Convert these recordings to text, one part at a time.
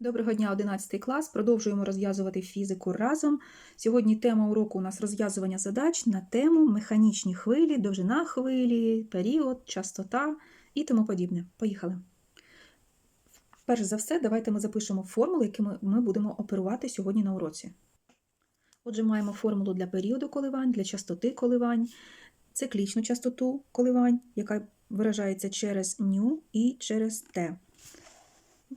Доброго дня, 11 клас. Продовжуємо розв'язувати фізику разом. Сьогодні тема уроку у нас розв'язування задач на тему механічні хвилі, довжина хвилі, період, частота і тому подібне. Поїхали. Перш за все, давайте ми запишемо формули, якими ми будемо оперувати сьогодні на уроці. Отже, маємо формулу для періоду коливань, для частоти коливань, циклічну частоту коливань, яка виражається через ню і через Т.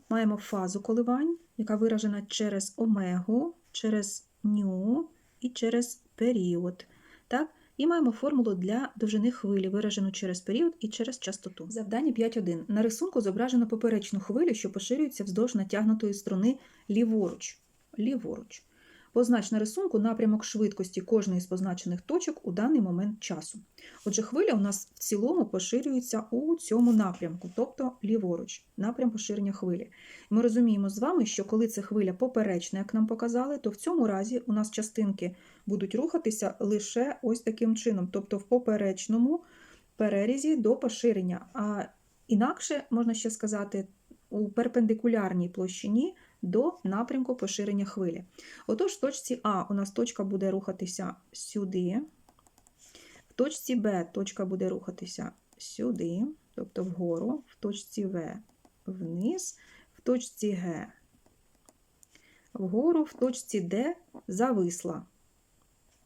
Маємо фазу коливань, яка виражена через омегу, через ню і через період. Так? І маємо формулу для довжини хвилі, виражену через період і через частоту. Завдання 5.1. На рисунку зображено поперечну хвилю, що поширюється вздовж натягнутої струни ліворуч. ліворуч. Познач на рисунку напрямок швидкості кожної з позначених точок у даний момент часу. Отже, хвиля у нас в цілому поширюється у цьому напрямку, тобто ліворуч, напрям поширення хвилі. Ми розуміємо з вами, що коли це хвиля поперечна, як нам показали, то в цьому разі у нас частинки будуть рухатися лише ось таким чином, тобто в поперечному перерізі до поширення. А інакше можна ще сказати, у перпендикулярній площині до напрямку поширення хвилі. Отож, в точці А у нас точка буде рухатися сюди, в точці Б точка буде рухатися сюди, тобто вгору, в точці В вниз, в точці Г вгору, в точці Д зависла.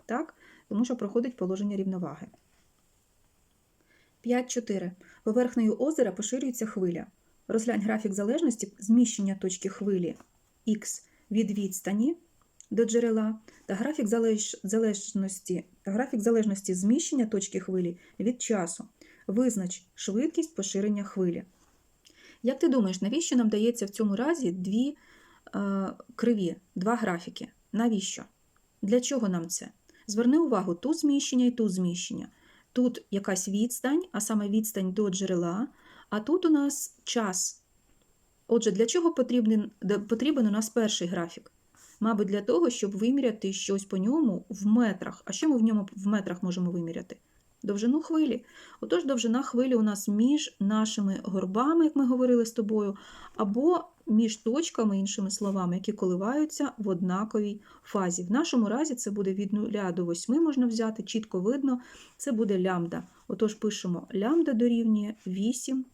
Так? Тому що проходить положення рівноваги. 5.4. Поверхнею озера поширюється хвиля. Розглянь графік залежності зміщення точки хвилі х від відстані до джерела та графік залеж... залежності, графік залежності зміщення точки хвилі від часу. Визнач швидкість поширення хвилі. Як ти думаєш, навіщо нам дається в цьому разі дві е, криві, два графіки? Навіщо? Для чого нам це? Зверни увагу, тут зміщення і тут зміщення. Тут якась відстань, а саме відстань до джерела, а тут у нас час. Отже, для чого потрібен, потрібен у нас перший графік? Мабуть, для того, щоб виміряти щось по ньому в метрах. А що ми в ньому в метрах можемо виміряти? Довжину хвилі. Отож, довжина хвилі у нас між нашими горбами, як ми говорили з тобою, або між точками, іншими словами, які коливаються в однаковій фазі. В нашому разі це буде від 0 до 8 можна взяти, чітко видно, це буде лямбда. Отож, пишемо лямбда дорівнює 8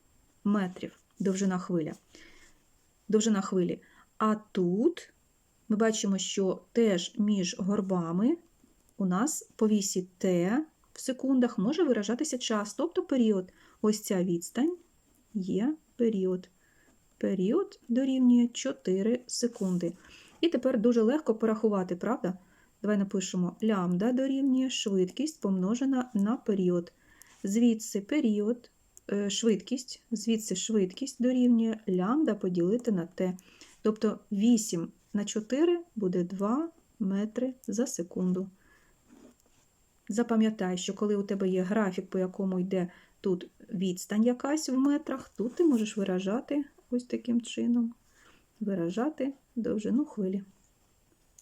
метрів довжина хвиля. довжина хвилі. А тут ми бачимо, що теж між горбами у нас по вісі Т в секундах може виражатися час, тобто період. Ось ця відстань є період. Період дорівнює 4 секунди. І тепер дуже легко порахувати, правда? Давай напишемо лямбда дорівнює швидкість помножена на період. Звідси період, швидкість, звідси швидкість дорівнює лямбда поділити на t. Тобто 8 на 4 буде 2 метри за секунду. Запам'ятай, що коли у тебе є графік, по якому йде тут відстань якась в метрах, тут ти можеш виражати ось таким чином, виражати довжину хвилі.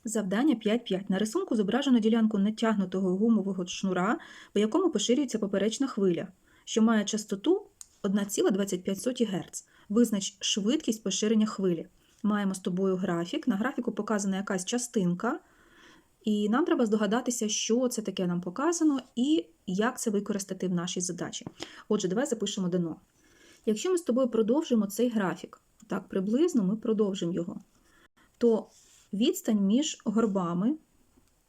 Завдання 5.5. На рисунку зображено ділянку натягнутого гумового шнура, по якому поширюється поперечна хвиля, що має частоту 1,25 Гц. Визнач швидкість поширення хвилі. Маємо з тобою графік. На графіку показана якась частинка. І нам треба здогадатися, що це таке нам показано і як це використати в нашій задачі. Отже, давай запишемо дано. Якщо ми з тобою продовжимо цей графік, так приблизно ми продовжимо його, то відстань між горбами,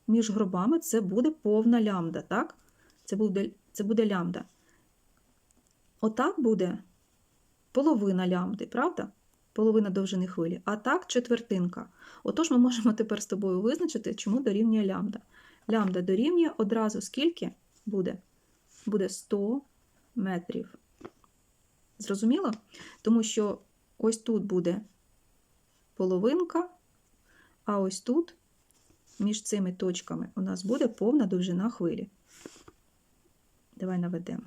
між горбами це буде повна лямбда, так? Це буде, це буде лямбда. Отак буде половина лямбди, правда? Половина довжини хвилі, а так четвертинка. Отож, ми можемо тепер з тобою визначити, чому дорівнює лямбда. Лямбда дорівнює одразу скільки буде? Буде 100 метрів. Зрозуміло? Тому що ось тут буде половинка, а ось тут, між цими точками, у нас буде повна довжина хвилі. Давай наведемо.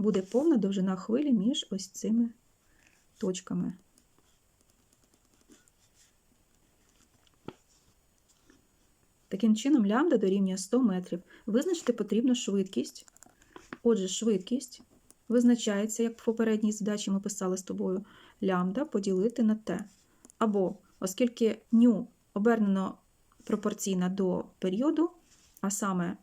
Буде повна довжина хвилі між ось цими точками. Таким чином, лямбда дорівнює 100 метрів. Визначити потрібно швидкість. Отже, швидкість визначається, як в попередній задачі ми писали з тобою, лямбда поділити на t. Або, оскільки ню обернено пропорційна до періоду, а саме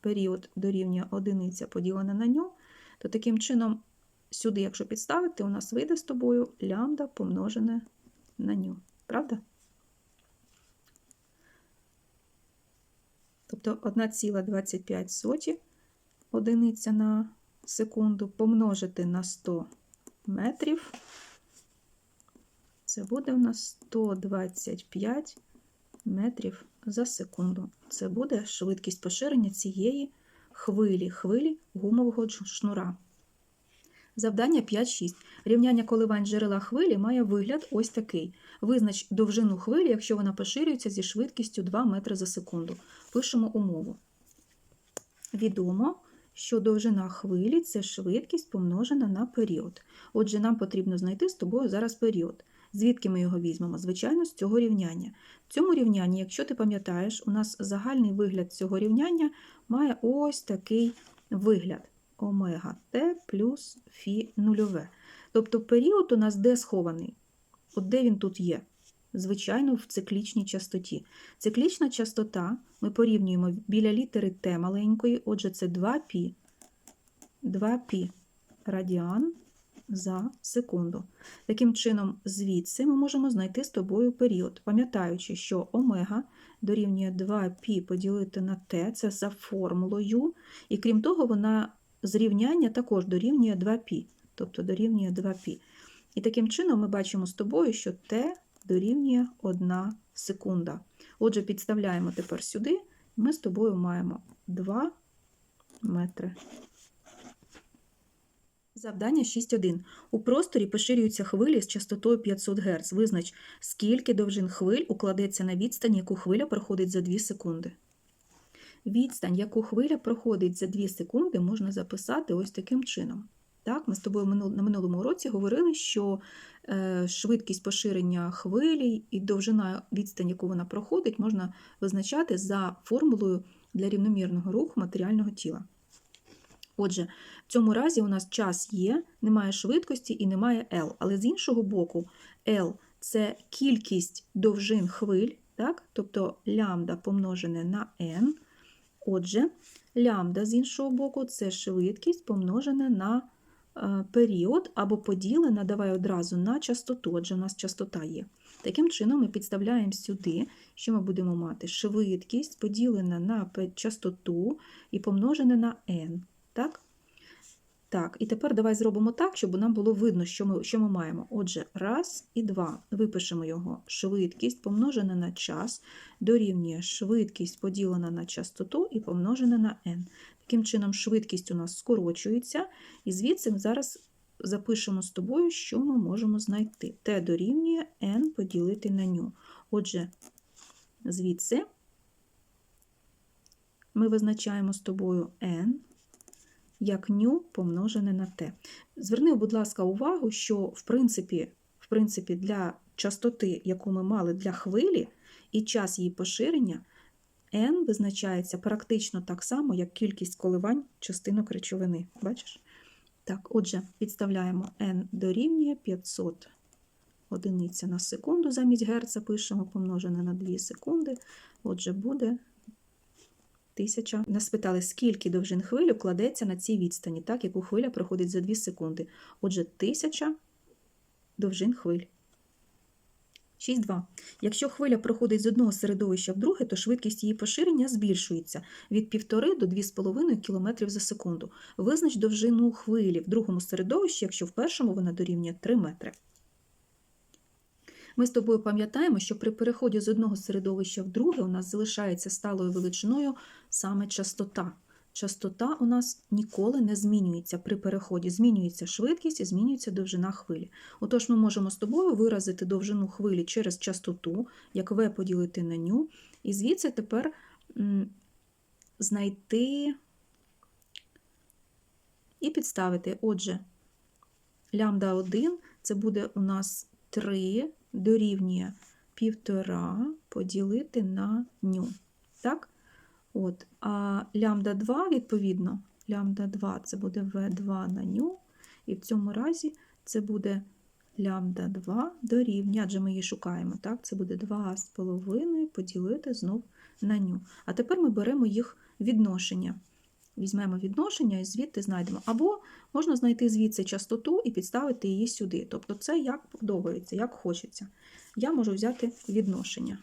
період дорівнює одиниця поділена на ню, то таким чином сюди, якщо підставити, у нас вийде з тобою лямбда помножене на ню. Правда? Тобто 1,25 одиниця на секунду помножити на 100 метрів. Це буде у нас 125 метрів за секунду. Це буде швидкість поширення цієї хвилі, хвилі гумового шнура. Завдання 5.6. Рівняння коливань джерела хвилі має вигляд ось такий. Визнач довжину хвилі, якщо вона поширюється зі швидкістю 2 метри за секунду. Пишемо умову. Відомо, що довжина хвилі це швидкість помножена на період. Отже, нам потрібно знайти з тобою зараз період. Звідки ми його візьмемо? Звичайно, з цього рівняння. В цьому рівнянні, якщо ти пам'ятаєш, у нас загальний вигляд цього рівняння має ось такий вигляд омега Т плюс Фі нульове. Тобто період у нас де схований? От де він тут є? Звичайно, в циклічній частоті. Циклічна частота ми порівнюємо біля літери Т маленької, отже, це 2π, 2π радіан за секунду. Таким чином, звідси ми можемо знайти з тобою період, пам'ятаючи, що омега дорівнює 2π поділити на Т, це за формулою, і крім того, вона зрівняння також дорівнює 2π, тобто дорівнює 2π. І таким чином ми бачимо з тобою, що Т дорівнює 1 секунда. Отже, підставляємо тепер сюди, ми з тобою маємо 2 метри. Завдання 6.1. У просторі поширюються хвилі з частотою 500 Гц. Визнач, скільки довжин хвиль укладеться на відстань, яку хвиля проходить за 2 секунди. Відстань, яку хвиля проходить за 2 секунди, можна записати ось таким чином. Так, Ми з тобою на минулому уроці говорили, що е, швидкість поширення хвилі і довжина відстань, яку вона проходить, можна визначати за формулою для рівномірного руху матеріального тіла. Отже, в цьому разі у нас час є, немає швидкості і немає L. Але з іншого боку, L це кількість довжин хвиль, так? тобто лямбда помножене на n. Отже, лямбда з іншого боку це швидкість помножена на е, період або поділена, давай одразу на частоту, отже, у нас частота є. Таким чином, ми підставляємо сюди, що ми будемо мати швидкість поділена на частоту і помножена на n. Так? Так, і тепер давай зробимо так, щоб нам було видно, що ми що ми маємо. Отже, раз і два. Випишемо його. Швидкість помножена на час, дорівнює швидкість поділена на частоту і помножена на n. Таким чином, швидкість у нас скорочується, і звідси ми зараз запишемо з тобою, що ми можемо знайти. Т дорівнює n поділити на ню. Отже, звідси ми визначаємо з тобою n як ню помножене на t. Зверни, будь ласка, увагу, що в принципі, в принципі, для частоти, яку ми мали для хвилі, і час її поширення, n визначається практично так само, як кількість коливань частинок речовини. Бачиш? Так, отже, підставляємо n дорівнює 500 одиниця на секунду, замість герца пишемо помножене на 2 секунди. Отже, буде тисяча. Нас питали, скільки довжин хвилі кладеться на цій відстані, так, яку хвиля проходить за 2 секунди. Отже, тисяча довжин хвиль. 6.2. Якщо хвиля проходить з одного середовища в друге, то швидкість її поширення збільшується від 1,5 до 2,5 км за секунду. Визнач довжину хвилі в другому середовищі, якщо в першому вона дорівнює 3 метри. Ми з тобою пам'ятаємо, що при переході з одного середовища в друге у нас залишається сталою величиною саме частота. Частота у нас ніколи не змінюється при переході, змінюється швидкість і змінюється довжина хвилі. Отож, ми можемо з тобою виразити довжину хвилі через частоту, як V поділити на ню, і звідси тепер знайти і підставити. Отже, лямбда 1 це буде у нас 3 дорівнює 1,5 поділити на ню. Так? От. А лямбда 2, відповідно, лямбда 2 це буде В2 на ню, і в цьому разі це буде лямбда 2 дорівнює, адже ми її шукаємо, так? Це буде 2,5 поділити знов на ню. А тепер ми беремо їх відношення. Візьмемо відношення і звідти знайдемо. Або можна знайти звідси частоту і підставити її сюди. Тобто це як подобається, як хочеться. Я можу взяти відношення.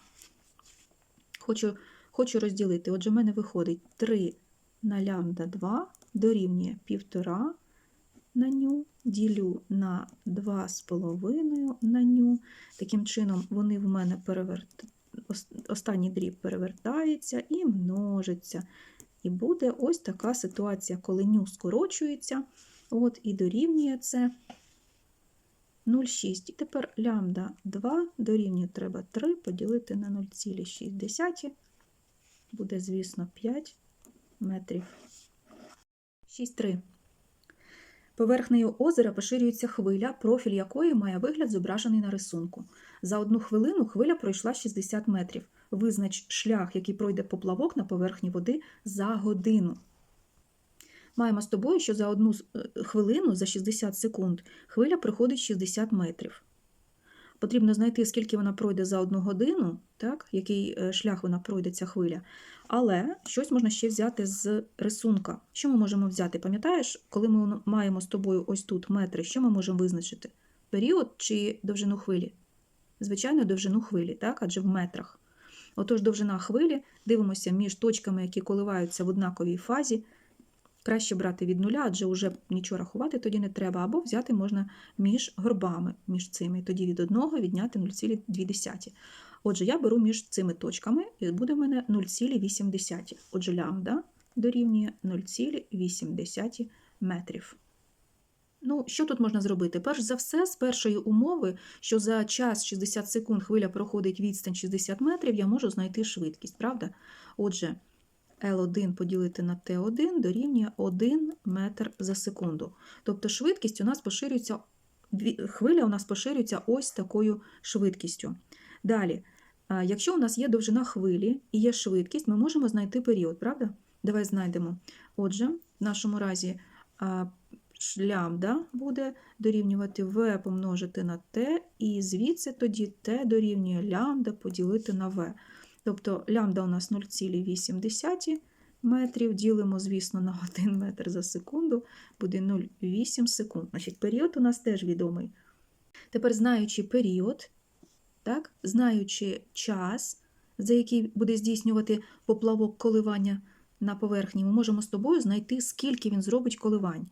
Хочу, хочу розділити. Отже, в мене виходить 3 на лямбда 2 дорівнює 1,5 на ню, ділю на 2,5 на ню. Таким чином, вони в мене переверт... останній дріб перевертається і множиться. І буде ось така ситуація, коли ню скорочується, от, і дорівнює це 0,6. І тепер лямбда 2 дорівнює треба 3 поділити на 0,6. Буде, звісно, 5 метрів. 6,3. Поверхнею озера поширюється хвиля, профіль якої має вигляд зображений на рисунку. За одну хвилину хвиля пройшла 60 метрів. Визнач шлях, який пройде поплавок на поверхні води за годину. Маємо з тобою, що за одну е, хвилину, за 60 секунд, хвиля проходить 60 метрів. Потрібно знайти, скільки вона пройде за одну годину, так, який е, шлях вона пройде ця хвиля. Але щось можна ще взяти з рисунка. Що ми можемо взяти? Пам'ятаєш, коли ми маємо з тобою ось тут метри, що ми можемо визначити? Період чи довжину хвилі? Звичайно, довжину хвилі, так? адже в метрах. Отож, довжина хвилі, дивимося між точками, які коливаються в однаковій фазі. Краще брати від нуля, адже вже нічого рахувати тоді не треба, або взяти можна між горбами, між цими. Тоді від одного відняти 0,2. Отже, я беру між цими точками, і буде в мене 0,8. Отже, лямбда дорівнює 0,8 метрів. Ну, що тут можна зробити? Перш за все, з першої умови, що за час 60 секунд хвиля проходить відстань 60 метрів, я можу знайти швидкість, правда? Отже, L1 поділити на T1 дорівнює 1 метр за секунду. Тобто швидкість у нас поширюється, хвиля у нас поширюється ось такою швидкістю. Далі, якщо у нас є довжина хвилі і є швидкість, ми можемо знайти період, правда? Давай знайдемо. Отже, в нашому разі лямбда буде дорівнювати v помножити на t, і звідси тоді t дорівнює лямбда поділити на v. Тобто лямбда у нас 0,8 метрів, ділимо, звісно, на 1 метр за секунду, буде 0,8 секунд. Значить, період у нас теж відомий. Тепер, знаючи період, так, знаючи час, за який буде здійснювати поплавок коливання на поверхні, ми можемо з тобою знайти, скільки він зробить коливань.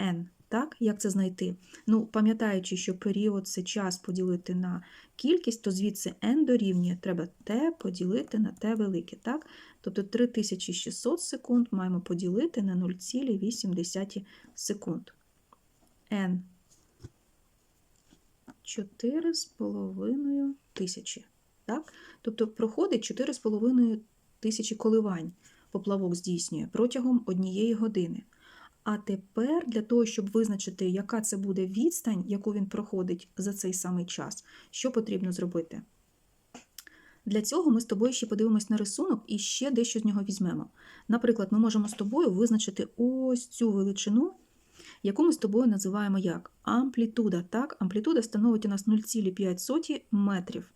N. Так? Як це знайти? Ну, пам'ятаючи, що період це час поділити на кількість, то звідси n дорівнює треба t поділити на t велике. Так? Тобто 3600 секунд маємо поділити на 0,8 секунд. n 4,5 тисячі. Так? Тобто проходить 4,5 тисячі коливань поплавок здійснює протягом однієї години. А тепер для того, щоб визначити, яка це буде відстань, яку він проходить за цей самий час, що потрібно зробити? Для цього ми з тобою ще подивимось на рисунок і ще дещо з нього візьмемо. Наприклад, ми можемо з тобою визначити ось цю величину, яку ми з тобою називаємо як амплітуда. Так, амплітуда становить у нас 0,5 метрів.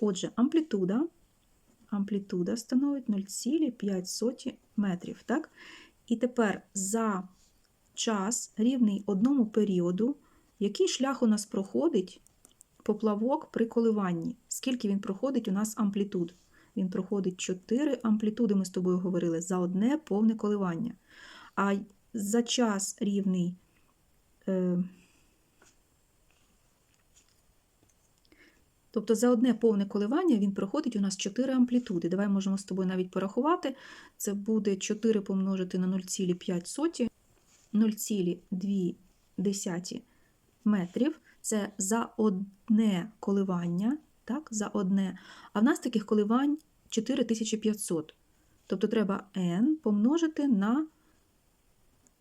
Отже, амплітуда, амплітуда становить 0,5 метрів. Так? І тепер за час, рівний одному періоду, який шлях у нас проходить поплавок при коливанні? Скільки він проходить у нас амплітуд? Він проходить 4 амплітуди, ми з тобою говорили, за одне повне коливання. А за час рівний. Е, Тобто за одне повне коливання він проходить у нас 4 амплітуди. Давай можемо з тобою навіть порахувати. Це буде 4 помножити на 0,5, 0,2 метрів. Це за одне коливання. Так, за одне. А в нас таких коливань 4500. Тобто треба n помножити на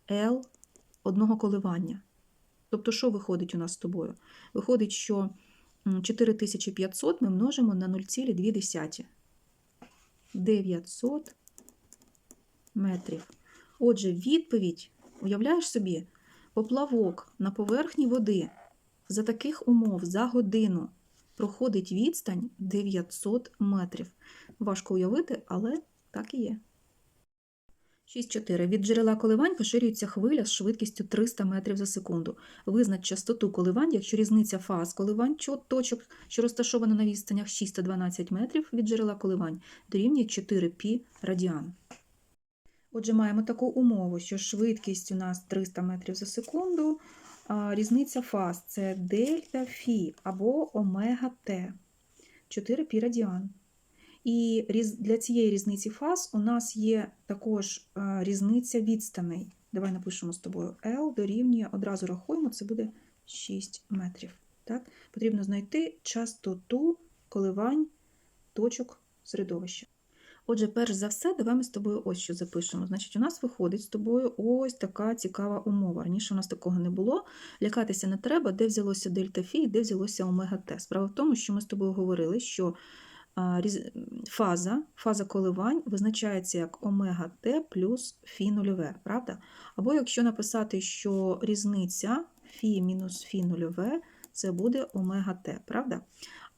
L одного коливання. Тобто, що виходить у нас з тобою? Виходить, що 4500 ми множимо на 0,2. 900 метрів. Отже, відповідь, уявляєш собі, поплавок на поверхні води за таких умов за годину проходить відстань 900 метрів. Важко уявити, але так і є. 6.4. Від джерела коливань поширюється хвиля з швидкістю 300 метрів за секунду. Визнач частоту коливань, якщо різниця фаз коливань точок, що розташована на відстанях 6 та 12 метрів від джерела коливань, дорівнює 4 пі радіан. Отже, маємо таку умову, що швидкість у нас 300 метрів за секунду, а різниця фаз це дельта фі або омега Т, 4 пі радіан. І для цієї різниці фаз у нас є також е, різниця відстаней. Давай напишемо з тобою L дорівнює, одразу рахуємо, це буде 6 метрів. Так? Потрібно знайти частоту коливань точок середовища. Отже, перш за все, давай ми з тобою ось що запишемо. Значить, у нас виходить з тобою ось така цікава умова. Раніше у нас такого не було. Лякатися не треба, де взялося дельта фі і де взялося омега Т. Справа в тому, що ми з тобою говорили, що фаза, фаза коливань визначається як омега Т плюс фі нульове, правда? Або якщо написати, що різниця фі мінус фі нульове, це буде омега Т, правда?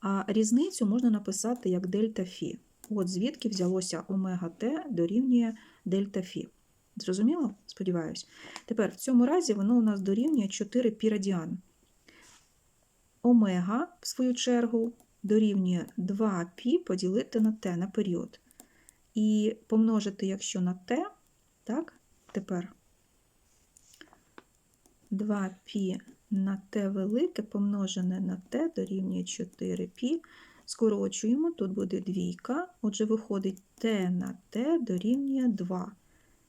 А різницю можна написати як дельта фі. От звідки взялося омега Т дорівнює дельта фі. Зрозуміло? Сподіваюсь. Тепер в цьому разі воно у нас дорівнює 4 пі радіан. Омега, в свою чергу, дорівнює 2 пі поділити на t на період. І помножити, якщо на t, так, тепер 2 пі на t велике помножене на t дорівнює 4 пі. Скорочуємо, тут буде двійка, отже, виходить t на t дорівнює 2.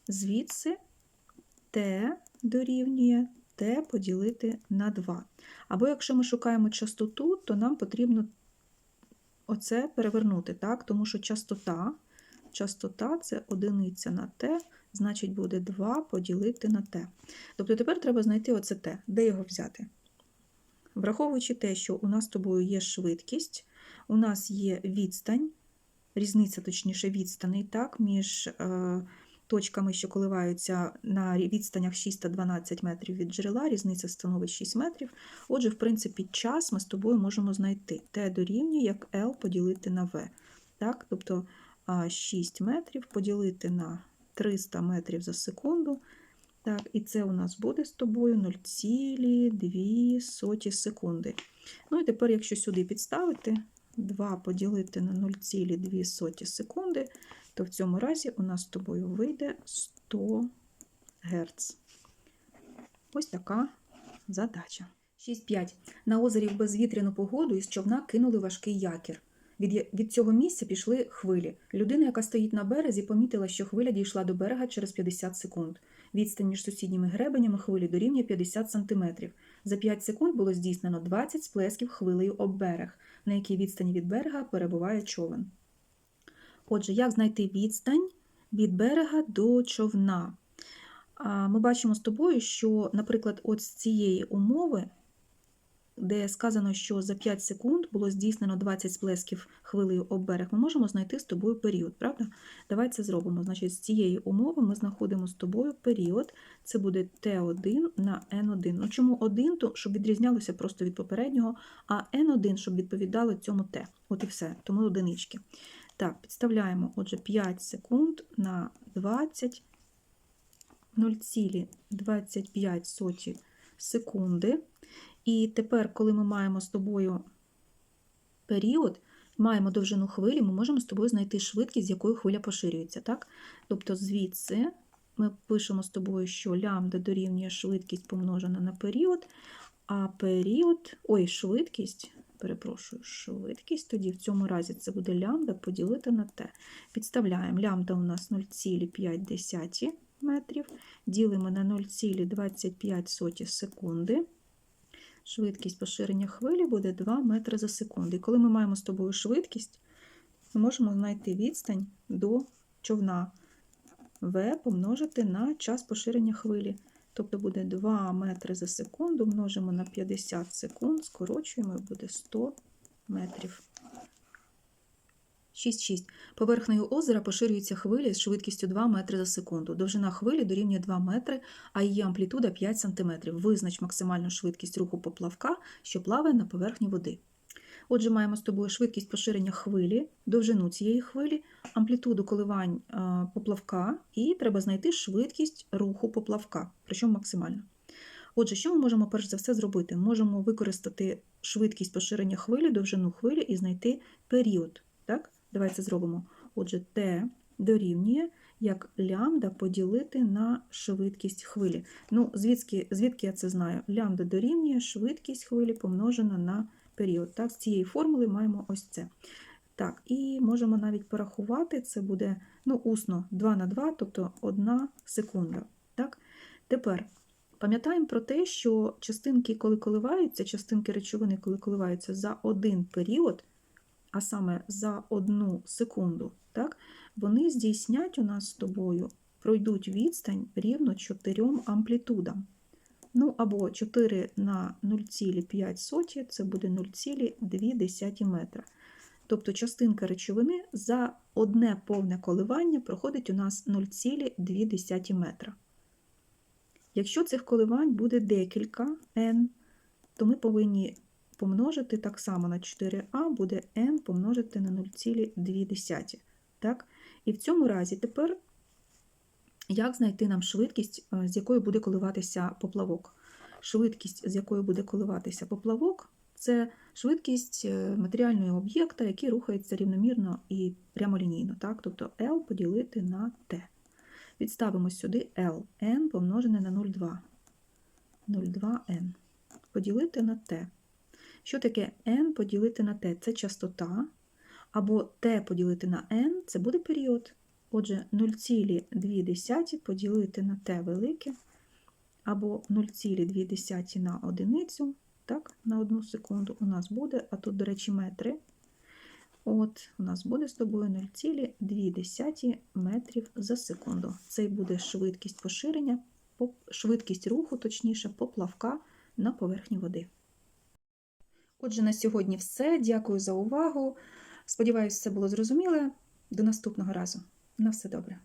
Звідси t дорівнює t поділити на 2. Або якщо ми шукаємо частоту, то нам потрібно оце перевернути, так? тому що частота, частота це одиниця на t, значить буде 2 поділити на t. Тобто тепер треба знайти оце t. Де його взяти? Враховуючи те, що у нас з тобою є швидкість, у нас є відстань, різниця, точніше, відстаней, так, між е, точками, що коливаються на відстанях 6 та 12 метрів від джерела, різниця становить 6 метрів. Отже, в принципі, час ми з тобою можемо знайти. Т дорівнює як L поділити на V. Так? Тобто 6 метрів поділити на 300 метрів за секунду. Так, і це у нас буде з тобою 0,2 секунди. Ну і тепер, якщо сюди підставити 2 поділити на 0,2 секунди, то в цьому разі у нас з тобою вийде 100 Гц. Ось така задача. 6.5. На озері в безвітряну погоду із човна кинули важкий якір. Від, від цього місця пішли хвилі. Людина, яка стоїть на березі, помітила, що хвиля дійшла до берега через 50 секунд. Відстань між сусідніми гребенями хвилі дорівнює 50 см. За 5 секунд було здійснено 20 сплесків хвилею об берег, на якій відстані від берега перебуває човен. Отже, як знайти відстань від берега до човна? Ми бачимо з тобою, що, наприклад, от з цієї умови, де сказано, що за 5 секунд було здійснено 20 сплесків хвилею об берег, ми можемо знайти з тобою період, правда? Давай це зробимо. Значить, з цієї умови ми знаходимо з тобою період, це буде Т1 на Н1. Ну, чому 1? То, щоб відрізнялося просто від попереднього, а Н1, щоб відповідало цьому Т. От і все, тому одинички. Так, підставляємо, отже, 5 секунд на 20, 0,25 секунди. І тепер, коли ми маємо з тобою період, маємо довжину хвилі, ми можемо з тобою знайти швидкість, з якою хвиля поширюється. Так? Тобто звідси ми пишемо з тобою, що лямбда дорівнює швидкість помножена на період, а період, ой, швидкість, перепрошую, швидкість, тоді в цьому разі це буде лямбда поділити на t. Підставляємо лямбда у нас 0,5 метрів, ділимо на 0,25 секунди. Швидкість поширення хвилі буде 2 метри за секунду. І коли ми маємо з тобою швидкість, ми можемо знайти відстань до човна v помножити на час поширення хвилі. Тобто буде 2 метри за секунду, множимо на 50 секунд, скорочуємо і буде 100 метрів. 6,6. Поверхнею озера поширюються хвилі з швидкістю 2 метри за секунду. Довжина хвилі дорівнює 2 метри, а її амплітуда 5 см. Визнач максимальну швидкість руху поплавка, що плаває на поверхні води. Отже, маємо з тобою швидкість поширення хвилі, довжину цієї хвилі, амплітуду коливань е, поплавка, і треба знайти швидкість руху поплавка, причому максимально. Отже, що ми можемо перш за все зробити? Можемо використати швидкість поширення хвилі, довжину хвилі і знайти період. Так? Давай це зробимо. Отже, Т дорівнює як лямбда поділити на швидкість хвилі. Ну, звідки, звідки я це знаю? Лямбда дорівнює швидкість хвилі помножена на період. Так? З цієї формули маємо ось це. Так, і можемо навіть порахувати, це буде ну, усно 2 на 2, тобто 1 секунда. Так? Тепер пам'ятаємо про те, що частинки, коли коливаються, частинки речовини, коли коливаються за один період, а саме за одну секунду, так, вони здійснять у нас з тобою, пройдуть відстань рівно 4 амплітудам. Ну, або 4 на 0,5 це буде 0,2 метра. Тобто частинка речовини за одне повне коливання проходить у нас 0,2 метра. Якщо цих коливань буде декілька n, то ми повинні помножити так само на 4а буде n помножити на 0,2. Так? І в цьому разі тепер як знайти нам швидкість, е, з якою буде коливатися поплавок? Швидкість, з якою буде коливатися поплавок, це швидкість е, матеріального об'єкта, який рухається рівномірно і прямолінійно. Так? Тобто L поділити на T. Відставимо сюди L, n помножене на 0,2. 0,2n. Поділити на t. Що таке n поділити на t? Це частота. Або t поділити на n це буде період. Отже, 0,2 поділити на t велике, або 0,2 на одиницю, так, на одну секунду у нас буде, а тут, до речі, метри. От, у нас буде з тобою 0,2 метрів за секунду. Це буде швидкість поширення, швидкість руху, точніше, поплавка на поверхні води. Отже, на сьогодні все. Дякую за увагу. Сподіваюся, це було зрозуміле. До наступного разу. На все добре.